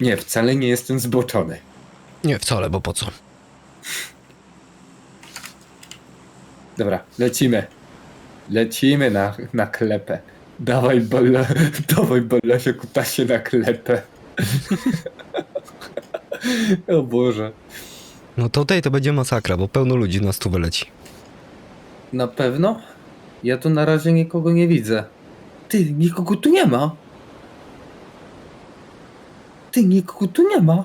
Nie, wcale nie jestem zboczony. Nie, wcale, bo po co? Dobra, lecimy. Lecimy na, na klepę. Dawaj bole, dawaj bolesie kutasie na klepę. o Boże. No tutaj to będzie masakra, bo pełno ludzi na stówę leci. Na pewno? Ja tu na razie nikogo nie widzę. Ty, nikogo tu nie ma. Ty, nikogo tu nie ma.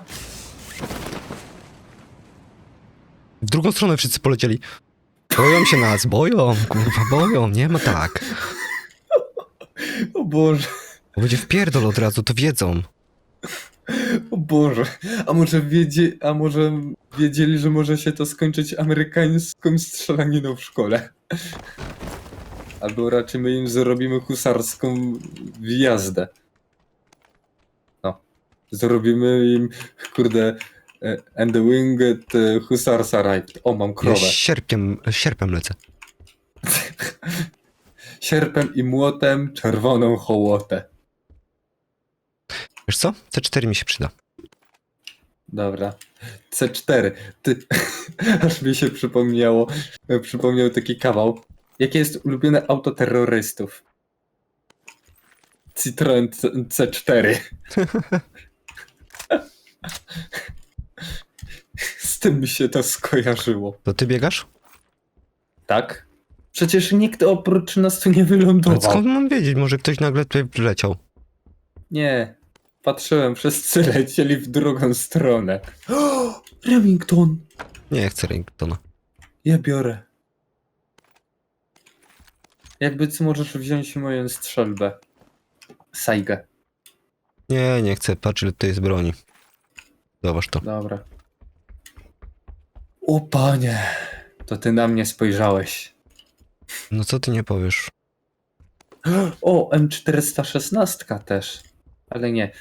W drugą stronę wszyscy polecieli. Boją się nas, boją, kurwa, boją, nie ma tak. O Boże, Bo będzie wpierdol od razu, to wiedzą. o Boże. A może, wiedzie, a może wiedzieli, że może się to skończyć amerykańską strzelaniną w szkole? Albo raczej my im zrobimy husarską wjazdę. Zrobimy im, kurde, e, and the winged husars arrived. O, mam Ja krowę. sierpiem, sierpem lecę. Sierpem i młotem czerwoną hołotę. Wiesz co? C4 mi się przyda. Dobra. C4. Ty, aż mi się przypomniało, e, przypomniał taki kawał. Jakie jest ulubione auto terrorystów? Citroen C- C4. Z tym mi się to skojarzyło. To ty biegasz? Tak? Przecież nikt oprócz nas tu nie Ale wylądował. skąd mam wiedzieć? Może ktoś nagle tutaj wleciał. Nie. Patrzyłem, wszyscy lecieli w drugą stronę. Remington! Nie chcę ringtona. Ja biorę. Jakby co możesz wziąć moją strzelbę. Saigę. Nie, nie chcę, patrz ile tutaj jest broni. Zobacz to. Dobra. O panie, to ty na mnie spojrzałeś. No co ty nie powiesz? O, M416 też. Ale nie.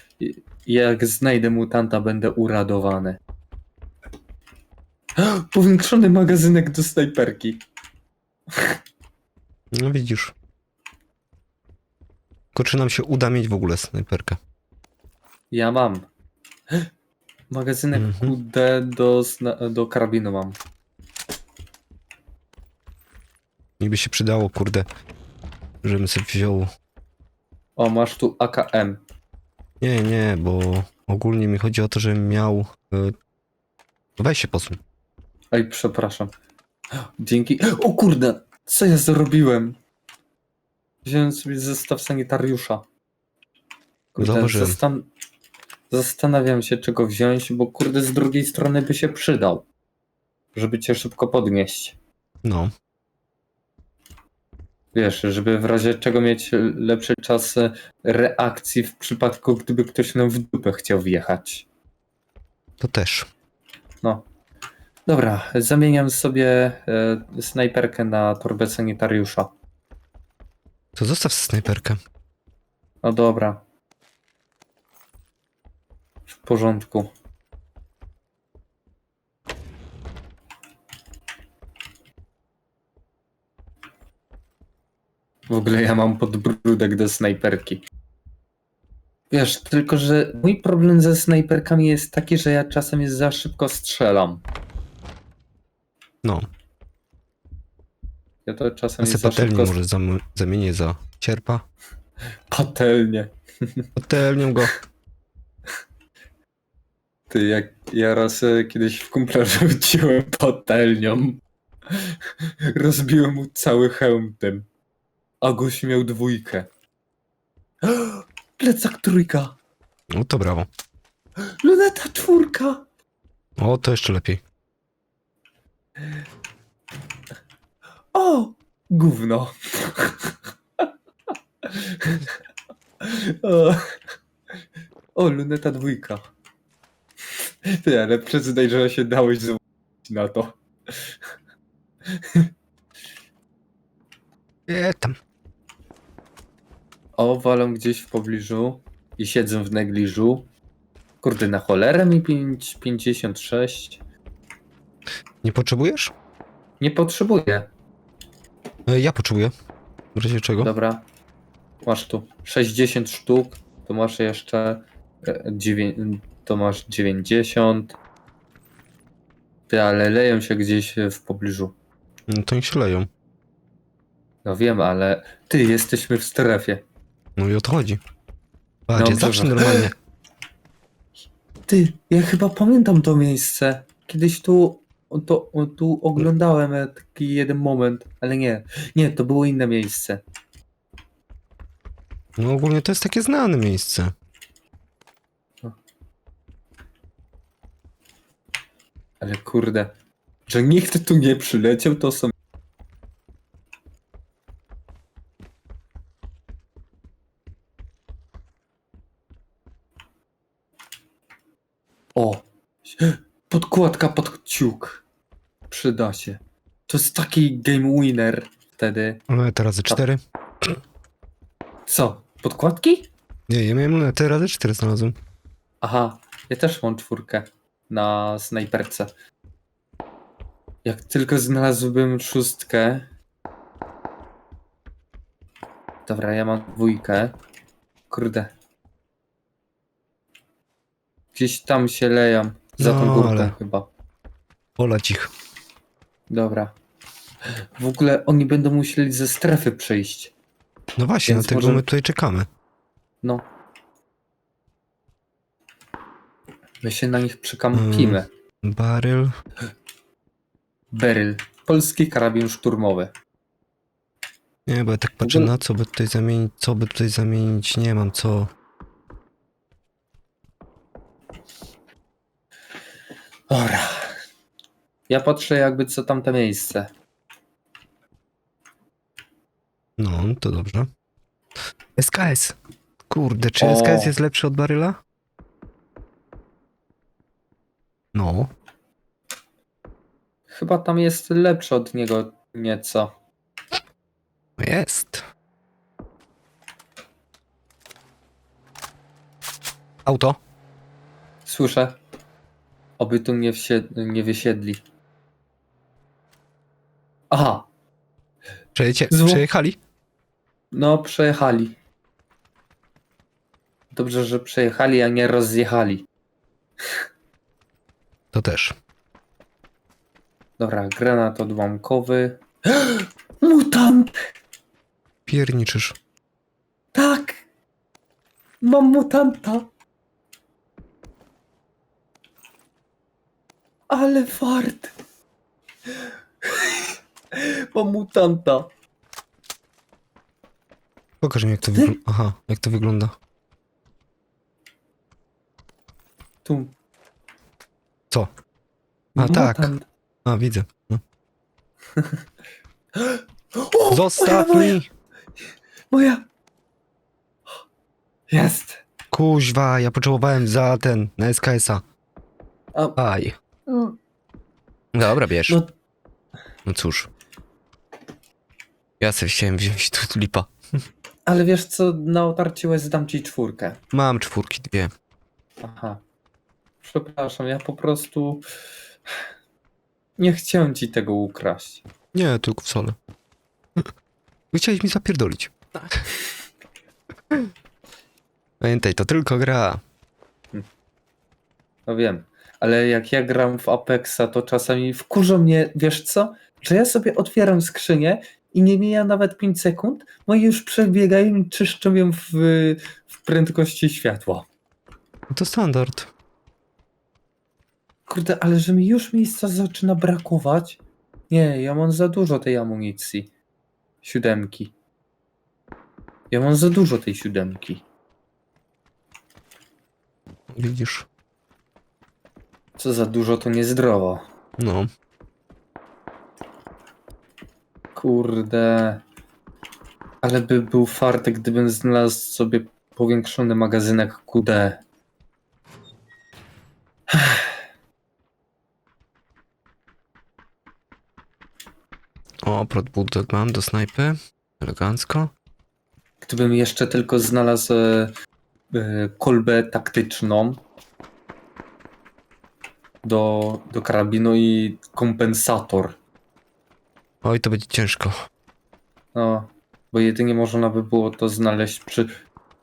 Jak znajdę mutanta, będę uradowany. Powiększony magazynek do snajperki. No widzisz. Tylko czy nam się uda mieć w ogóle snajperkę? Ja mam. Magazynek Mhm. QD do, zna- do karabinu mam. Mi by się przydało, kurde, żebym sobie wziął... O, masz tu AKM. Nie, nie, bo ogólnie mi chodzi o to, żebym miał... y, Weź się posuń. Ej, przepraszam. Dzięki. O kurde, co ja zrobiłem? Wziąłem sobie zestaw sanitariusza. Zauważyłem. zastan- zastanawiam się, czego wziąć, bo kurde, z drugiej strony by się przydał. Żeby cię szybko podnieść. No, Wiesz, żeby w razie czego mieć lepszy czas reakcji w przypadku, gdyby ktoś nam w dupę chciał wjechać. to też. No. Dobra, zamieniam sobie e, snajperkę na torbę sanitariusza. To zostaw snajperkę. No dobra. Porządku. W ogóle ja mam podbródek do snajperki. Wiesz, tylko że mój problem ze snajperkami jest taki, że ja czasem jest za szybko strzelam. No, Ja to czasem jest za patelnię szybko... może zam- zamienię za sierpa. Patelnie. Patelnią go. Ty, jak ja raz e, kiedyś w kumpla rzuciłem patelnią. Rozbiłem mu cały hełm tym. A gość miał dwójkę. Plecak trójka. No to brawo. Luneta czwórka. O, to jeszcze lepiej. O! Gówno. o, o, luneta dwójka. Ty, ale przyznaj, że się dałeś złożyć na to. Nie, tam. O, walą gdzieś w pobliżu i siedzą w negliżu. Kurde, na cholerę mi 5, 56. Nie potrzebujesz? Nie potrzebuję. E, Ja potrzebuję. W razie czego? Dobra. Masz tu 60 sztuk, to masz jeszcze 9, to masz 90. Ty, ale leją się gdzieś w pobliżu. No to niech się leją. No wiem, ale ty, jesteśmy w strefie. No i o to chodzi. Patrz, No, jest zawsze dobrze. normalnie. Ty, ja chyba pamiętam to miejsce. Kiedyś tu, to, tu oglądałem e, taki jeden moment, ale nie. Nie, to było inne miejsce. No ogólnie to jest takie znane miejsce. Ale kurde, że nikt tu nie przyleciał, to są... O! Podkładka pod kciuk. Przyda się. To jest taki game winner wtedy. Lunetę razy cztery. Co? Podkładki? Nie, ja miałem lunetę razy cztery znalazłem. Aha, ja też mam czwórkę na snajperce. Jak tylko znalazłbym szóstkę. Dobra, ja mam dwójkę. Kurde. Gdzieś tam się leją. Za tą No, górką ale- chyba. Polać ich. Dobra. W ogóle oni będą musieli ze strefy przejść. No właśnie, Więc dlatego może- my tutaj czekamy. No. My się na nich przykampimy. Baryl. Beryl. Polski karabin szturmowy. Nie, bo ja tak patrzę na co by tutaj zamienić, co by tutaj zamienić, nie mam co. Dobra. Ja patrzę jakby co tamte miejsce. No, to dobrze. SKS. Kurde, czy O. SKS jest lepszy od Baryla? No. Chyba tam jest lepszy od niego nieco. Jest. Auto. Słyszę. Oby tu nie, wsie- nie wysiedli. Aha, Przejedzie, Zło- przejechali? no przejechali. Dobrze, że przejechali, a nie rozjechali. To też. Dobra, granat odłamkowy. Mutant! Pierniczysz. Tak! Mam mutanta! Ale fart! Mam mutanta! Pokaż mi jak to wygląda. Aha, jak to wygląda. Tu. Co? A tak. Mutant. A, widzę. No. O, Zostaw moja, moja, mi! moja! Jest! Kuźwa, ja potrzebowałem za ten, na SKS-a. A, Aj. Dobra, bierz. no, No cóż. Ja sobie chciałem wziąć tu lipa. ale wiesz co, na otarcie łez dam ci czwórkę. Mam czwórki, dwie. Aha. Przepraszam, ja po prostu nie chciałem ci tego ukraść. Nie, tylko w sole. Chciałeś mi zapierdolić. Pamiętaj, to tylko gra. No wiem, ale jak ja gram w Apexa, to czasami wkurza mnie, wiesz co? Że ja sobie otwieram skrzynię i nie mija nawet 5 sekund, no i już przebiegają i czyszczą ją w, w prędkości światła. No to standard. Kurde, ale że mi już miejsca zaczyna brakować. Nie, ja mam za dużo tej amunicji. Siódemki. Ja mam za dużo tej siódemki. Widzisz? Co za dużo, to niezdrowo. No. Kurde. Ale by był fartek, gdybym znalazł sobie powiększony magazynek QD. O, protbudek mam do snajpy. Elegancko. Gdybym jeszcze tylko znalazł e, e, kolbę taktyczną do, do karabinu i kompensator. Oj, to będzie ciężko. No, bo jedynie można by było to znaleźć przy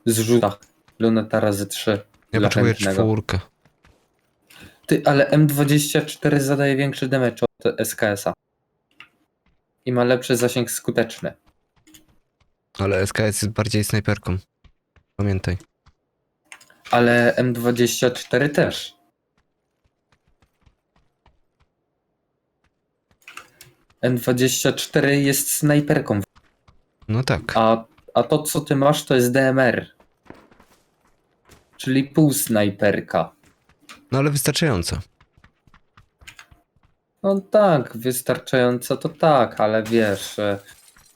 zrzutach luneta razy 3 Ja dla potrzebuję chętnego. czwórkę. Ty, ale M24 zadaje większy damage od SKS-a. I ma lepszy zasięg skuteczny. Ale SKS jest bardziej snajperką. Pamiętaj. Ale M24 też. M24 jest snajperką, No tak. a, a to co ty masz to jest DMR. Czyli półsnajperka. No ale wystarczająco. No tak, wystarczająco to tak, ale wiesz, e,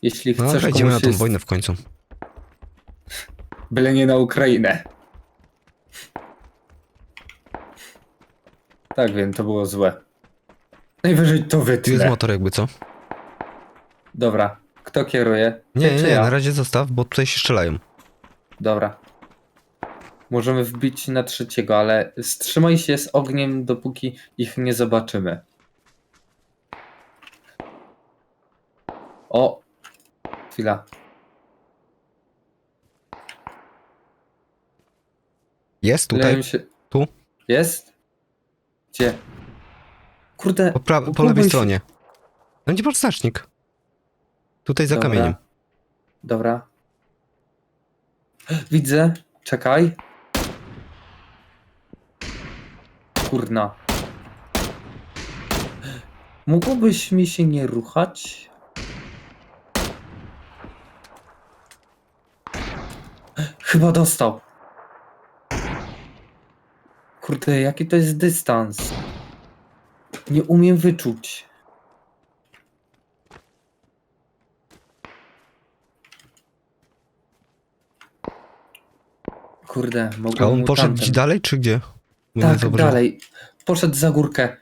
jeśli No chcesz wejdziemy na komuś tą jest... wojnę w końcu. Byle nie na Ukrainę. Tak wiem, to było złe. Najwyżej to Tu jest wytnę. motor jakby co? Dobra, kto kieruje? Nie, Ty nie, czy nie, ja? na razie zostaw, bo tutaj się strzelają. Dobra. Możemy wbić na trzeciego, ale wstrzymaj się z ogniem, dopóki ich nie zobaczymy. O! Chwila. Jest tutaj, Leją się... Tu? Jest? Gdzie? Kurde. po, pra- po lewej się- stronie. No gdzie masz znacznik? Tutaj za Dobra. kamieniem. Dobra. Widzę. Czekaj. Kurna. Mógłbyś mi się nie ruchać? Chyba dostał. Kurde, jaki to jest dystans? Nie umiem wyczuć. Kurde, A mogłem on mu poszedł tamten- dalej, czy gdzie? Bo nie Tak, zauważyłem. dalej. Poszedł za górkę.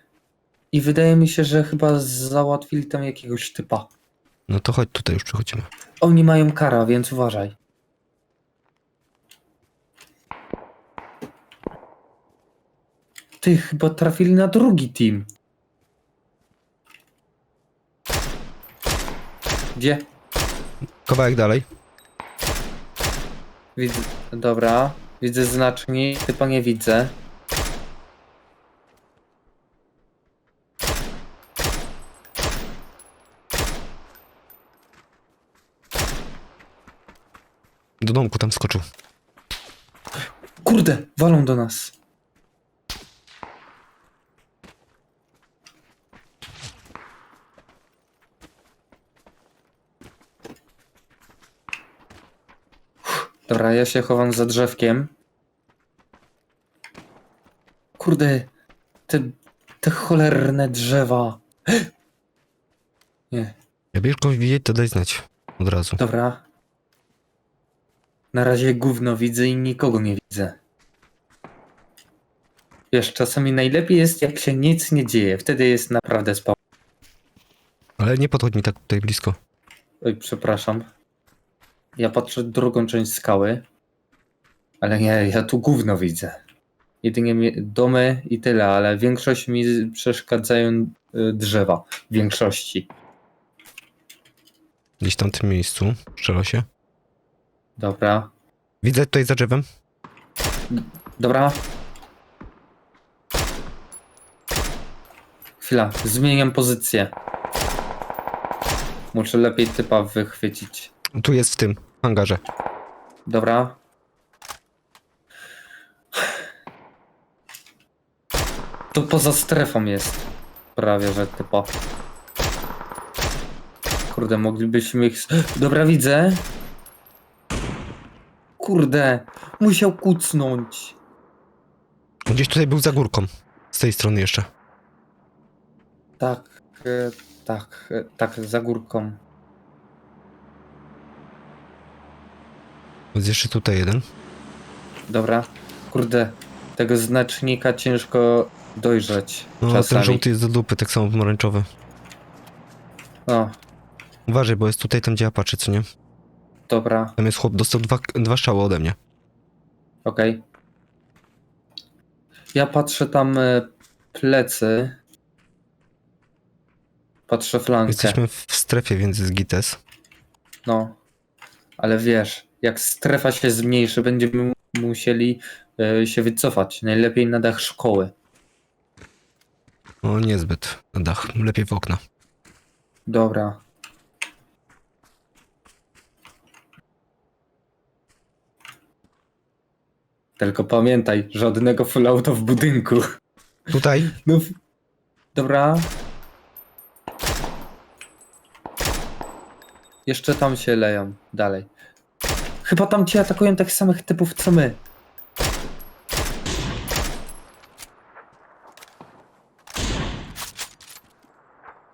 I wydaje mi się, że chyba załatwili tam jakiegoś typa. No to chodź, tutaj już przychodzimy. Oni mają kara, więc uważaj. Ty chyba trafili na drugi team. Gdzie? Kawałek dalej. Widzę. Dobra. Widzę znacznik, typa nie widzę. Do domku tam skoczył. Kurde, walą do nas. Dobra, ja się chowam za drzewkiem. Kurde, te, te cholerne drzewa. Nie, Jak będziesz kogoś widzieć, to daj znać. Od razu. dobra. Na razie gówno widzę i nikogo nie widzę. Wiesz, czasami najlepiej jest, jak się nic nie dzieje. Wtedy jest naprawdę spoko. Ale nie podchodź mi tak tutaj blisko. Oj, przepraszam. Ja patrzę drugą część skały. Ale nie, ja tu gówno widzę. Jedynie domy i tyle, ale większość mi przeszkadzają y, drzewa. W większości. Gdzieś tam w tym miejscu. Strzela się. Dobra. Widzę tutaj za drzewem. Dobra. Chwila, zmieniam pozycję. Muszę lepiej typa wychwycić. Tu jest w tym hangarze. Dobra. To poza strefą jest. Prawie, że typo. Kurde, moglibyśmy ich... Dobra, widzę. Kurde, musiał kucnąć. Gdzieś tutaj był za górką. Z tej strony jeszcze. Tak, e, tak, e, tak, za górką. Jest jeszcze tutaj jeden. Dobra. Kurde, tego znacznika ciężko dojrzeć No, ten czasami. żółty jest do dupy, tak samo pomarańczowy. O, Uważaj, bo jest tutaj tam, gdzie ja patrzę, co nie? dobra, Tam jest chłop, dostał dwa, dwa strzały ode mnie. okej. Ja patrzę tam e, plecy. Patrzę flankę. Jesteśmy w strefie, więc jest gites. No. Ale wiesz, jak strefa się zmniejszy, będziemy musieli e, się wycofać. Najlepiej na dach szkoły. No niezbyt na dach, lepiej w okna. Dobra. Tylko pamiętaj, żadnego fallouta w budynku. Tutaj? No, w- dobra. Jeszcze tam się leją, dalej. Chyba tam ci atakują tych samych typów co my.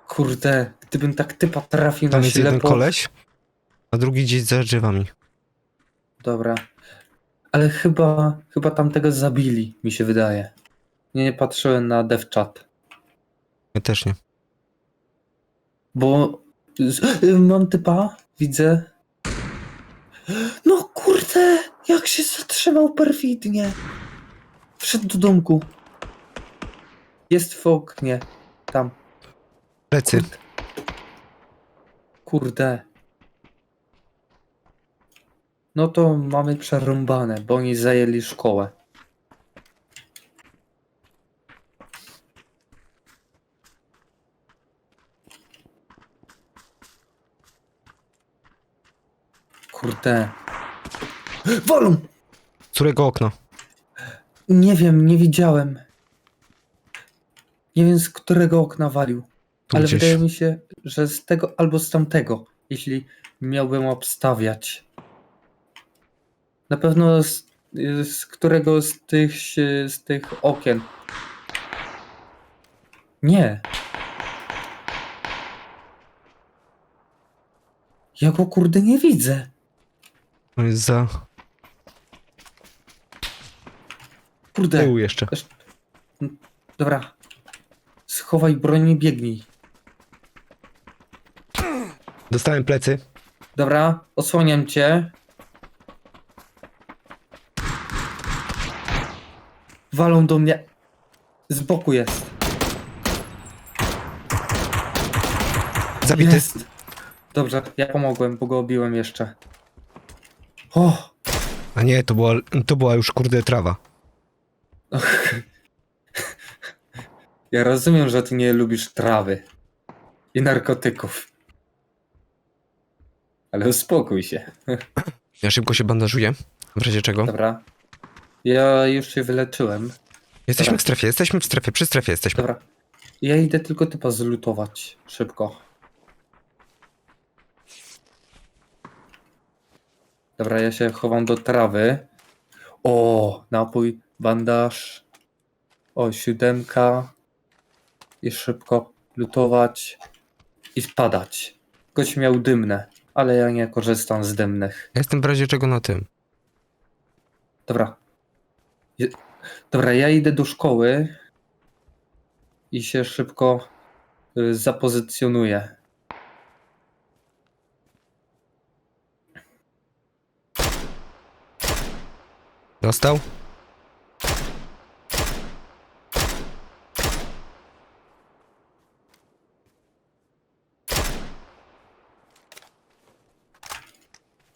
Kurde, gdybym tak typa trafił Tam na jest jeden koleś, a drugi gdzieś za drzewami. Dobra. Ale chyba, chyba tamtego zabili, mi się wydaje. Nie, nie patrzyłem na devchat. Ja też nie. Bo z, mam typa, widzę. Się zatrzymał perfidnie. Wszedł do domku. Jest w oknie. Tam. Plecy. Kurde. Kurde. No to mamy przerąbane, bo oni zajęli szkołę. Kurde. Wolą! Z którego okna? Nie wiem, nie widziałem. Nie wiem z którego okna walił. Tu Ale gdzieś. wydaje mi się, że z tego albo z tamtego, jeśli miałbym obstawiać. Na pewno z, z którego z tych, się- z tych okien. Nie. Ja go kurde nie widzę. On jest za Kurde. tyłu jeszcze. Dobra. Schowaj broń i biegnij. Dostałem plecy. Dobra, osłaniam cię. Walą do mnie. Z boku jest. Zabity. Jest. Dobrze, ja pomogłem, bo go obiłem jeszcze. O! A nie, to była, to była już kurde trawa. Ja rozumiem, że ty nie lubisz trawy i narkotyków. Ale uspokój się. Ja szybko się bandażuję. W razie czego? Dobra. Ja już się wyleczyłem. Jesteśmy Dobra. w strefie, jesteśmy w strefie, przy strefie jesteśmy. Dobra. Ja idę tylko typa zlutować. Szybko. Dobra, ja się chowam do trawy. O, napój, bandaż. O, siódemka. I szybko lutować. I spadać. Gość miał dymne, ale ja nie korzystam z dymnych. Ja jestem w razie czego na tym. Dobra. Je... Dobra, ja idę do szkoły i się szybko y, zapozycjonuję. Dostał?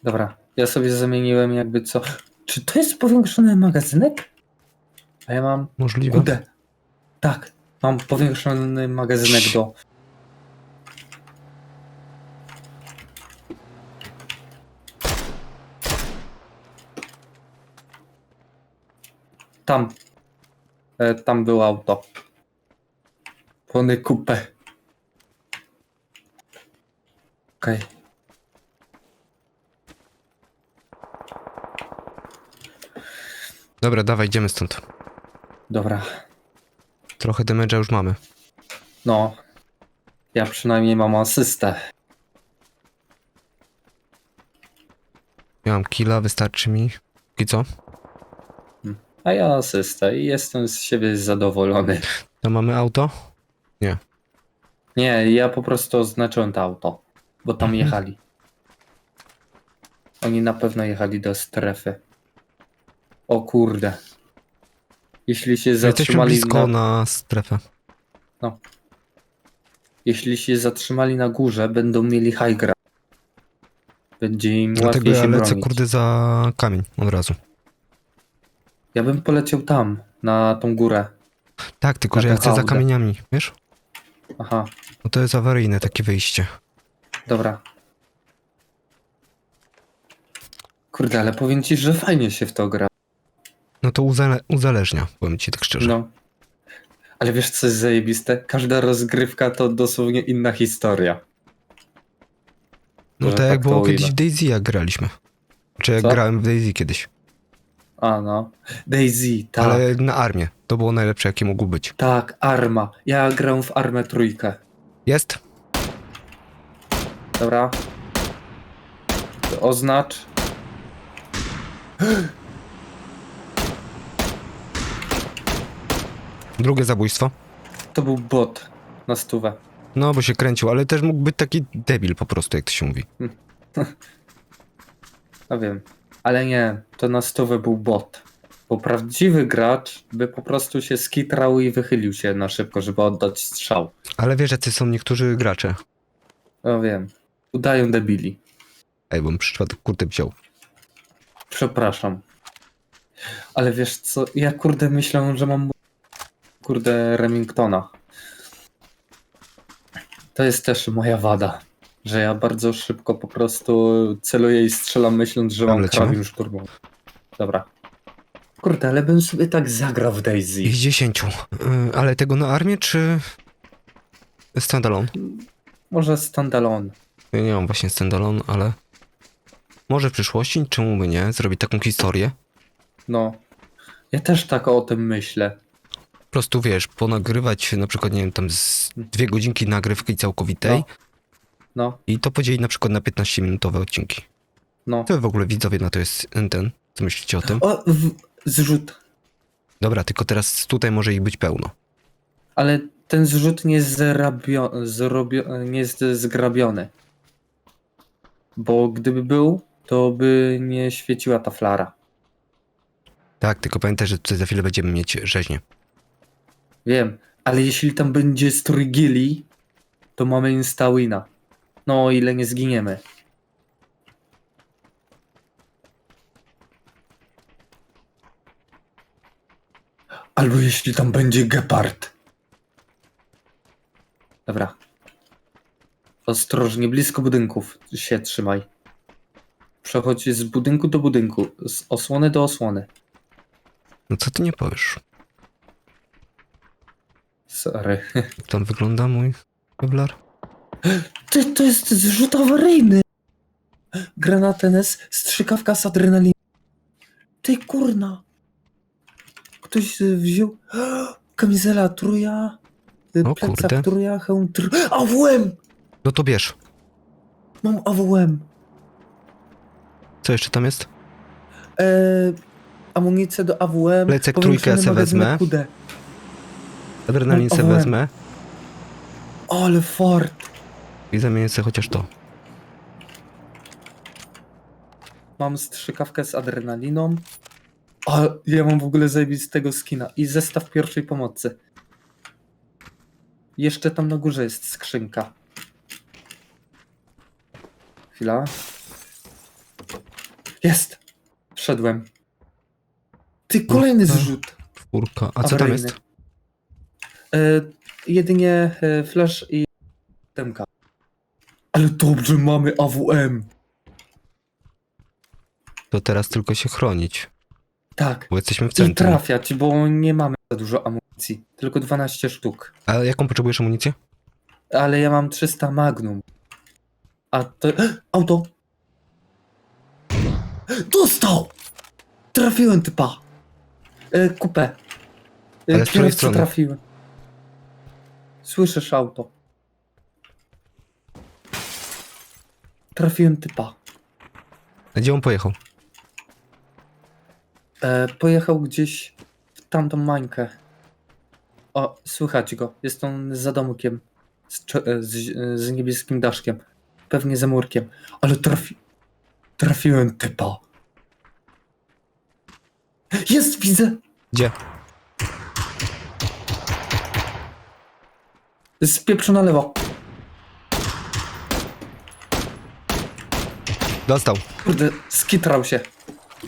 Dobra, ja sobie zamieniłem jakby co. Czy to jest powiększony magazynek? A ja mam. Możliwe. Kurde. Tak, mam powiększony magazynek do. Tam. E, tam było auto. Pony kupę. Okej. Dobra, dawaj, idziemy stąd. Dobra. Trochę damage'a już mamy. No. Ja przynajmniej mam asystę. Ja mam killa, wystarczy mi. I co? A ja asystę i jestem z siebie zadowolony. To mamy auto? Nie, ja po prostu oznaczyłem to auto, bo tam Mhm. jechali. Oni na pewno jechali do strefy. O kurde. Jeśli się Jesteśmy zatrzymali blisko na, na strefę. jeśli się zatrzymali na górze, będą mieli high ground. Będzie im Dlatego łatwiej ja się lecę bronić. kurde za kamień od razu. Ja bym poleciał tam, na tą górę. Tak, tylko że ja chcę za kamieniami, wiesz? Aha, No to jest awaryjne takie wyjście. dobra. Kurde, ale powiem ci, że fajnie się w to gra. No to uzale uzależnia, powiem ci tak szczerze. No. Ale wiesz co jest zajebiste? Każda rozgrywka to dosłownie inna historia. No że tak jak tak było kiedyś w Daisy jak graliśmy. Czy jak Co? grałem w Daisy kiedyś. A no. Daisy, tak. Ale na armię. To było najlepsze jakie mogło być. Tak, Arma. Ja gram w Armę trójkę. Jest? Dobra. To oznacz. Drugie zabójstwo. To był bot na stówę. No bo się kręcił, ale też mógł być taki debil po prostu, jak to się mówi. No wiem. Ale nie, to na stówę był bot. Bo prawdziwy gracz by po prostu się skitrał i wychylił się na szybko, żeby oddać strzał. Ale wiesz, jacy są niektórzy gracze. No wiem. Udają debili. Ej, bo bym przypadek kurde wziął. Przepraszam. Ale wiesz co, ja kurde myślę, że mam kurde Remingtona. To jest też moja wada, że ja bardzo szybko po prostu celuję i strzelam myśląc, że Tam mam lecimy? karabin szturmowy. Dobra. Kurde, ale bym sobie tak zagrał w Daisy. Ich dziesięciu. Yy, ale tego na armię, czy... Standalone? Może standalone. Ja nie mam właśnie standalone, ale... Może w przyszłości, czemu by nie, zrobić taką historię. No. Ja też tak o tym myślę. Po prostu wiesz, ponagrywać na przykład, nie wiem, tam z dwie godzinki nagrywki całkowitej No. No, i to podzielić na przykład na 15-minutowe odcinki. no. To w ogóle widzowie na to jest ten, co myślicie o tym? O, w, zrzut. Dobra, tylko teraz tutaj może ich być pełno. Ale ten zrzut nie jest, zrabio, zrobio, nie jest zgrabiony. Bo gdyby był, to by nie świeciła ta flara. Tak, tylko pamiętaj, że tutaj za chwilę będziemy mieć rzeźnię. Wiem, ale jeśli tam będzie strój gili, to mamy instawina. No, o ile nie zginiemy. Albo jeśli tam będzie gepard. Dobra. Ostrożnie, blisko budynków się trzymaj. Przechodź z budynku do budynku, z osłony do osłony. No co ty nie powiesz? Sorry. Jak tam wygląda mój kevlar? Ty, to jest zrzut awaryjny. Granat NS, strzykawka z adrenaliny. Ty kurna. Ktoś y, wziął kamizela truja, y, O plecak kurde. truja, hełm tr... AWM! No to bierz. Mam AWM. Co jeszcze tam jest? E, amunicję do AWM. Plecak powiększony trójkę se magazyn wezmę. QD. Adrenalin se wezmę Ale fart. i zamienię sobie chociaż to. Mam strzykawkę z adrenaliną. A ja mam w ogóle zajebistego skina. I zestaw pierwszej pomocy. Jeszcze tam na górze jest skrzynka. Chwila. Jest! Wszedłem. Ty, kolejny Kurka. zrzut. Czwórka. A co tam awaryjny. jest? E, jedynie e, flash i temka. Ale dobrze mamy AWM. To teraz tylko się chronić, Tak. bo jesteśmy w I centrum. trafiać, bo nie mamy za dużo amunicji. Tylko 12 sztuk. A jaką potrzebujesz amunicję? Ale ja mam 300 magnum. A to... Auto! Dostał! Trafiłem typa. E, kupę. E, Ale z której strony? trafiłem. Słyszysz auto. Trafiłem typa. A Gdzie on pojechał? E, pojechał gdzieś w tamtą mańkę. O, słychać go. Jest on za domkiem. Z, cze- e, z, z niebieskim daszkiem. Pewnie za murkiem. Ale trafi... Trafiłem typa. Jest, widzę! Gdzie? Z pieprzu na lewo. Dostał. Kurde, skitrał się.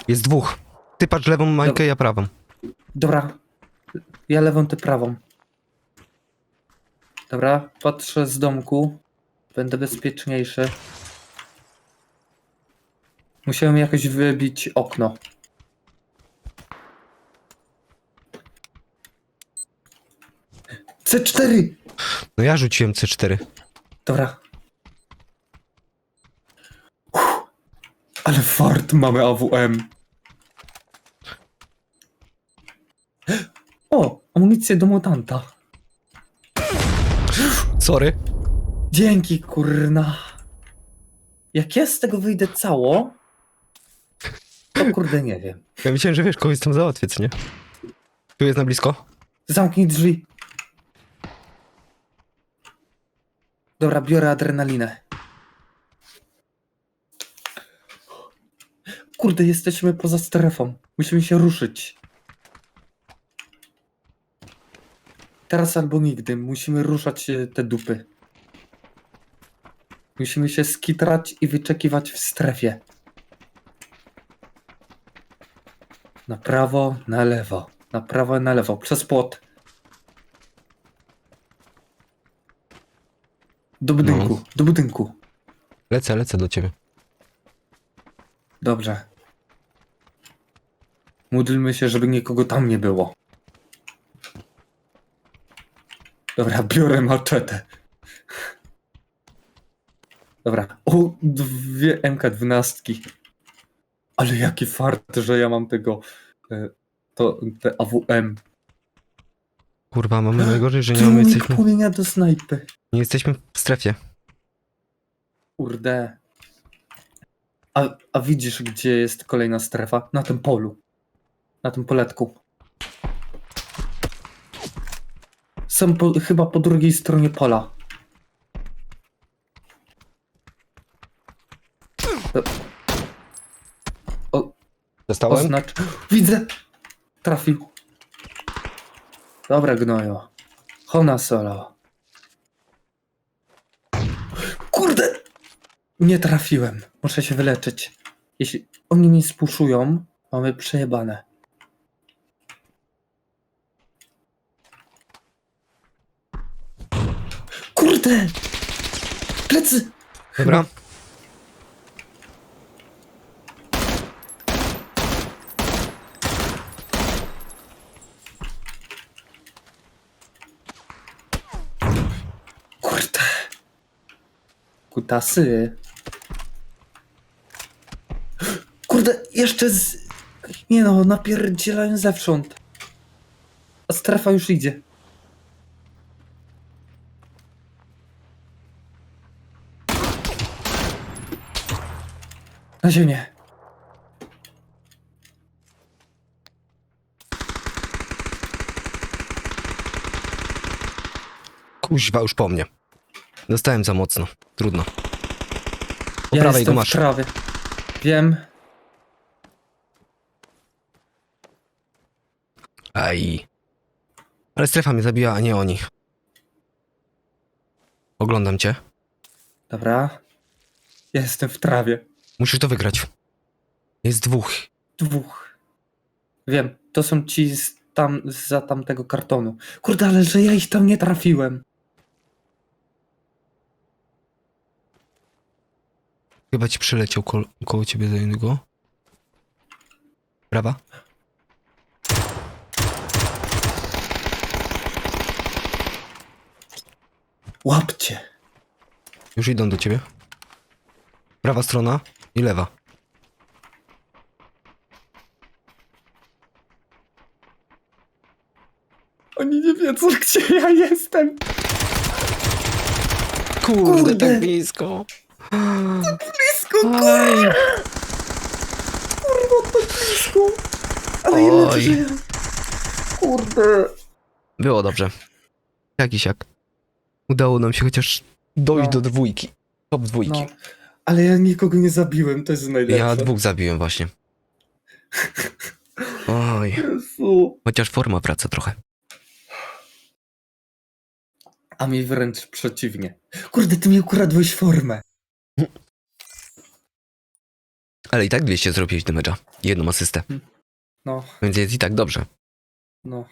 Jest dwóch. Ty patrz lewą mańkę, ja prawą. Dobra. Ja lewą, ty prawą. Dobra, patrzę z domku. Będę bezpieczniejszy. Musiałem jakoś wybić okno. C4! No ja rzuciłem C4. Dobra. Uff, ale fart mamy AWM. O, amunicję do mutanta. Sorry. Dzięki, kurna. Jak ja z tego wyjdę cało, to kurde nie wiem. Ja myślałem, że wiesz, kogoś tam załatwię, co nie? Tu jest na blisko? Zamknij drzwi. Dobra, biorę adrenalinę. Kurde, jesteśmy poza strefą. Musimy się ruszyć. Teraz albo nigdy. Musimy ruszać e, te dupy. Musimy się skitrać i wyczekiwać w strefie. Na prawo, na lewo. Na prawo na lewo. Przez płot. Do budynku, do budynku. Lecę, lecę do ciebie. Dobrze. Módlmy się, żeby nikogo tam nie było. Dobra, biorę maczetę. Dobra. O, dwie MK12. Ale jaki fart, że ja mam tego. e, To, te AWM. Kurwa, mamy najgorzej, że nie mamy, jesteśmy, płomienia do snajpy. Nie jesteśmy w strefie. Kurde. A, a widzisz, gdzie jest kolejna strefa? Na tym polu. Na tym poletku. Są po, chyba po drugiej stronie pola. O, Dostałem? oznacz. Widzę! Trafił. Dobra, gnojo. Hona solo. Kurde! Nie trafiłem. Muszę się wyleczyć. Jeśli oni mnie spuszują, mamy przejebane. Kurde! Plecy! Dobra. Kurde. Kutasy. Kurde, jeszcze z... Nie no, napierdzielają zewsząd. A strefa już idzie. Na ziemię. Kuźwa, już po mnie. Dostałem za mocno. Trudno. Po Ja prawej jestem go w masz. trawie. Wiem. Ale strefa mnie zabija, a nie oni. Oglądam cię. Dobra. Ja jestem w trawie. Musisz to wygrać. Jest dwóch. Dwóch. Wiem, to są ci z tam, za tamtego kartonu. Kurde, ale że ja ich tam nie trafiłem. Chyba ci przyleciał ko koło ciebie za niego. Prawa? Łapcie. Już idą do ciebie. Prawa strona i lewa. Oni nie wiedzą, gdzie ja jestem. Kurde, Kurde. tak blisko. Blisko, Aj. kurwa, to blisko. Ale Oj. ile żyję. Kurde. Było dobrze. Jakiś jak. Udało nam się chociaż dojść No. do dwójki. Top dwójki. No, ale ja nikogo nie zabiłem, to jest najlepsze. ja dwóch zabiłem właśnie. Oj. Jezu. Chociaż forma wraca trochę. A mi wręcz przeciwnie. Kurde, ty mi ukradłeś formę. Ale i tak 200 zrobiłeś damage'a. Jedną asystę. No, Więc jest i tak dobrze. no.